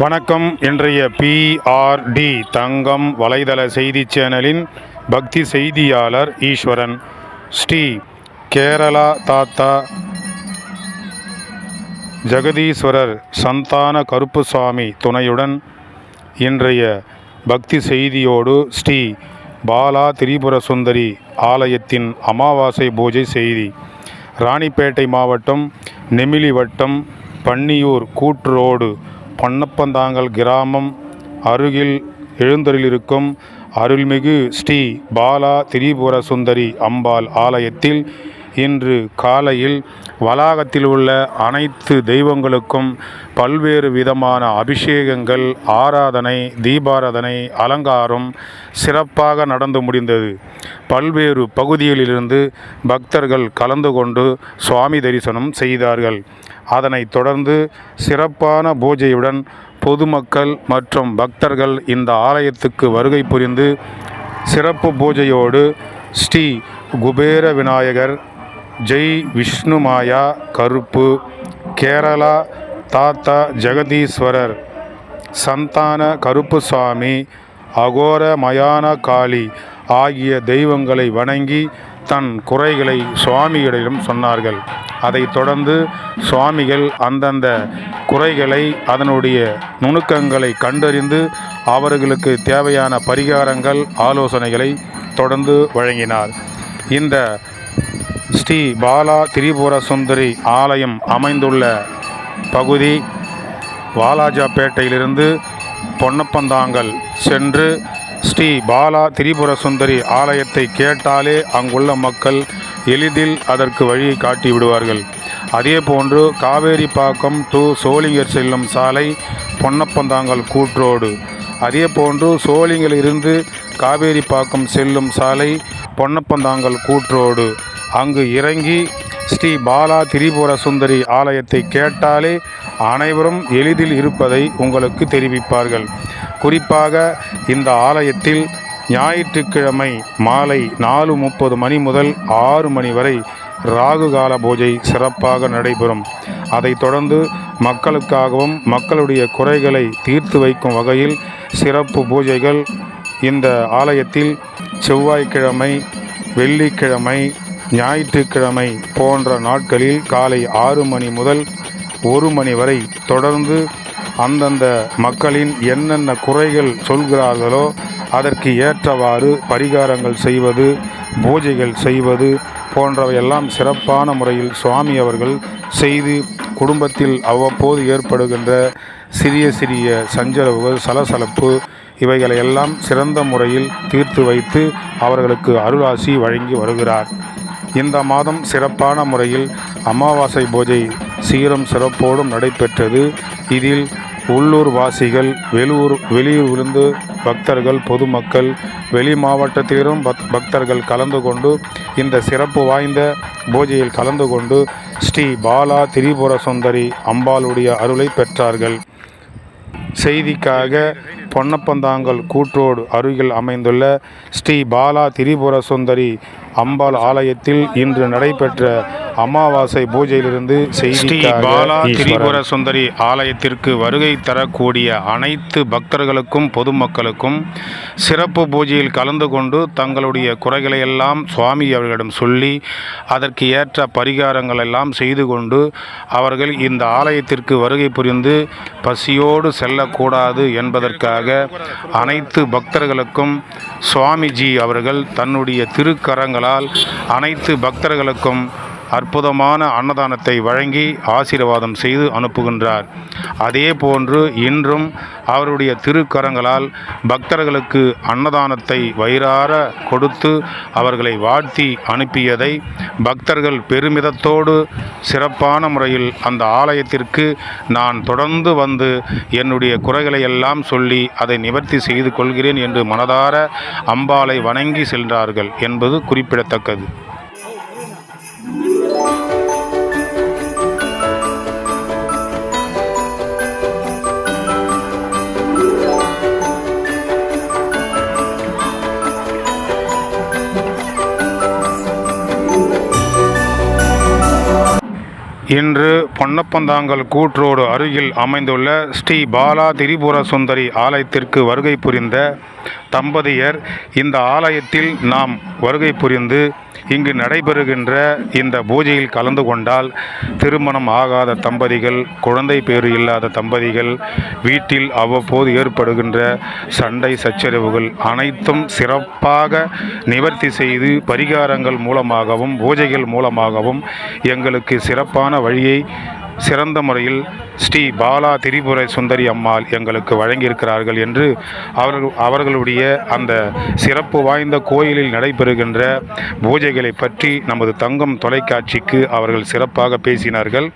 வணக்கம். இன்றைய பிஆர்டி தங்கம் வலைதள செய்தி சேனலின் பக்தி செய்தியாளர் ஈஸ்வரன். ஸ்ரீ கேரளா தாத்தா ஜெகதீஸ்வரர் சந்தான கருப்புசாமி துணையுடன் இன்றைய பக்தி செய்தியோடு ஸ்ரீ பாலா திரிபுர சுந்தரி ஆலயத்தின் அமாவாசை பூஜை செய்தி. ராணிப்பேட்டை மாவட்டம் நெமிலி வட்டம் பன்னியூர் கூற்றுரோடு பண்ணப்பந்தாங்கல் கிராமம் அருகில் எழுந்தருளிருக்கும் அருள்மிகு ஸ்ரீ பாலா திரிபுர சுந்தரி அம்பாள் ஆலயத்தில் இன்று காலையில் வளாகத்தில் உள்ள அனைத்து தெய்வங்களுக்கும் பல்வேறு விதமான அபிஷேகங்கள் ஆராதனை தீபாராதனை அலங்காரம் சிறப்பாக நடந்து முடிந்தது. பல்வேறு பகுதிகளிலிருந்து பக்தர்கள் கலந்து கொண்டு சுவாமி தரிசனம் செய்தார்கள். அதனைத் தொடர்ந்து சிறப்பான பூஜையுடன் பொதுமக்கள் மற்றும் பக்தர்கள் இந்த ஆலயத்துக்கு வருகை புரிந்து சிறப்பு பூஜையோடு ஸ்ரீ குபேர விநாயகர் ஜெய் விஷ்ணுமாயா கருப்பு. கேரளா தாத்தா ஜெகதீஸ்வரர். சந்தான கருப்புசாமி அகோர மயான காளி ஆகிய தெய்வங்களை வணங்கி தன் குறைகளை சுவாமிகளிடம் சொன்னார்கள். அதைத் தொடர்ந்து சுவாமிகள் அந்தந்த குறைகளை அதனுடைய நுணுக்கங்களை கண்டறிந்து அவர்களுக்கு தேவையான பரிகாரங்கள் ஆலோசனைகளை தொடர்ந்து வழங்கினார். இந்த ஸ்ரீ பாலா திரிபுர சுந்தரி ஆலயம் அமைந்துள்ள பகுதி வாலாஜாப்பேட்டையிலிருந்து பொன்னப்பந்தாங்கல் சென்று ஸ்ரீ பாலா திரிபுர சுந்தரி ஆலயத்தை கேட்டாலே அங்குள்ள மக்கள் எளிதில் அதற்கு வழியை காட்டி விடுவார்கள். அதே போன்று காவேரிப்பாக்கம் டு சோளிங்கர் செல்லும் சாலை பொன்னப்பந்தாங்கல் கூற்றோடு அதே போன்று சோளிங்கிலிருந்து காவேரிப்பாக்கம் செல்லும் சாலை பொன்னப்பந்தாங்கல் கூற்றோடு அங்கு இறங்கி ஸ்ரீ பாலா திரிபுர சுந்தரி ஆலயத்தை கேட்டாலே அனைவரும் எளிதில் இருப்பதை உங்களுக்கு தெரிவிப்பார்கள். குறிப்பாக இந்த ஆலயத்தில் ஞாயிற்றுக்கிழமை மாலை நாலு முப்பது மணி முதல் ஆறு மணி வரை ராகு கால பூஜை சிறப்பாக நடைபெறும். அதைத் தொடர்ந்து மக்களுக்காகவும் மக்களுடைய குறைகளை தீர்த்து வைக்கும் வகையில் சிறப்பு பூஜைகள் இந்த ஆலயத்தில் செவ்வாய்க்கிழமை வெள்ளிக்கிழமை ஞாயிற்றுக்கிழமை போன்ற நாட்களில் காலை ஆறு மணி முதல் ஒரு மணி வரை தொடர்ந்து அந்தந்த மக்களின் என்னென்ன குறைகள் சொல்கிறார்களோ அதற்கு ஏற்றவாறு பரிகாரங்கள் செய்வது பூஜைகள் செய்வது போன்றவையெல்லாம் சிறப்பான முறையில் சுவாமி அவர்கள் செய்து குடும்பத்தில் அவ்வப்போது ஏற்படுகின்ற சிறிய சிறிய சஞ்சரவுகள் சலசலப்பு இவைகளை எல்லாம் சிறந்த முறையில் தீர்த்து வைத்து அவர்களுக்கு அருளாசி வழங்கி வருகிறார். இந்த மாதம் சிறப்பான முறையில் அமாவாசை பூஜை சீரம் சிறப்போடும் நடைபெற்றது. இதில் உள்ளூர் வாசிகள் வெளியூர் வெளியூரிலிருந்து பக்தர்கள் பொதுமக்கள் வெளி மாவட்டத்திலும் பக் பக்தர்கள் கலந்து கொண்டு இந்த சிறப்பு வாய்ந்த பூஜையில் கலந்து கொண்டு ஸ்ரீ பாலா திரிபுர சுந்தரி அம்பாளுடைய அருளை பெற்றார்கள். செய்திக்காக பொன்னப்பந்தாங்கல் கூற்றோடு அருகில் அமைந்துள்ள ஸ்ரீ பாலா திரிபுர சுந்தரி அம்பாள் ஆலயத்தில் இன்று நடைபெற்ற அமாவாசை பூஜையிலிருந்து ஸ்ரீ பாலா திரிபுர சுந்தரி ஆலயத்திற்கு வருகை தரக்கூடிய அனைத்து பக்தர்களுக்கும் பொதுமக்களுக்கும் சிறப்பு பூஜையில் கலந்து கொண்டு தங்களுடைய குறைகளை எல்லாம் சுவாமி அவர்களிடம் சொல்லி அதற்கு ஏற்ற பரிகாரங்கள் எல்லாம் செய்து கொண்டு அவர்கள் இந்த ஆலயத்திற்கு வருகை புரிந்து பசியோடு செல்லக்கூடாது என்பதற்காக அனைத்து பக்தர்களுக்கும் சுவாமிஜி அவர்கள் தன்னுடைய திருக்கரங்களால் அனைத்து பக்தர்களுக்கும் அற்புதமான அன்னதானத்தை வழங்கி ஆசீர்வாதம் செய்து அனுப்புகின்றார். அதே போன்று இன்றும் அவருடைய திருக்கரங்களால் பக்தர்களுக்கு அன்னதானத்தை வயிறார கொடுத்து அவர்களை வாழ்த்தி அனுப்பியதை பக்தர்கள் பெருமிதத்தோடு சிறப்பான முறையில் அந்த ஆலயத்திற்கு நான் தொடர்ந்து வந்து என்னுடைய குறைகளை எல்லாம் சொல்லி அதை நிவர்த்தி செய்து கொள்கிறேன் என்று மனதார அம்பாளை வணங்கி சென்றார்கள் என்பது குறிப்பிடத்தக்கது. இன்று பொன்னப்பந்தாங்கல் கூற்றோடு அருகில் அமைந்துள்ள ஸ்ரீ பாலா திரிபுர சுந்தரி ஆலயத்திற்கு வருகை புரிந்த தம்பதியர் இந்த ஆலயத்தில் நாம் வருகை புரிந்து இங்கு நடைபெறுகின்ற இந்த பூஜையில் கலந்து கொண்டால் திருமணம் ஆகாத தம்பதிகள் குழந்தை பேறு இல்லாத தம்பதிகள் வீட்டில் அவ்வப்போது ஏற்படுகின்ற சண்டை சச்சரவுகள் அனைத்தும் சிறப்பாக நிவர்த்தி செய்து பரிகாரங்கள் மூலமாகவும் பூஜைகள் மூலமாகவும் எங்களுக்கு சிறப்பான வழியை சிறந்த முறையில் ஸ்ரீ பாலா திரிபுரை சுந்தரி அம்மாள் எங்களுக்கு வழங்கியிருக்கிறார்கள் என்று அவர்கள் அவர்களுடைய அந்த சிறப்பு வாய்ந்த கோயிலில் நடைபெறுகின்ற பூஜைகளை பற்றி நமது தங்கம் தொலைக்காட்சிக்கு அவர்கள் சிறப்பாக பேசினார்கள்.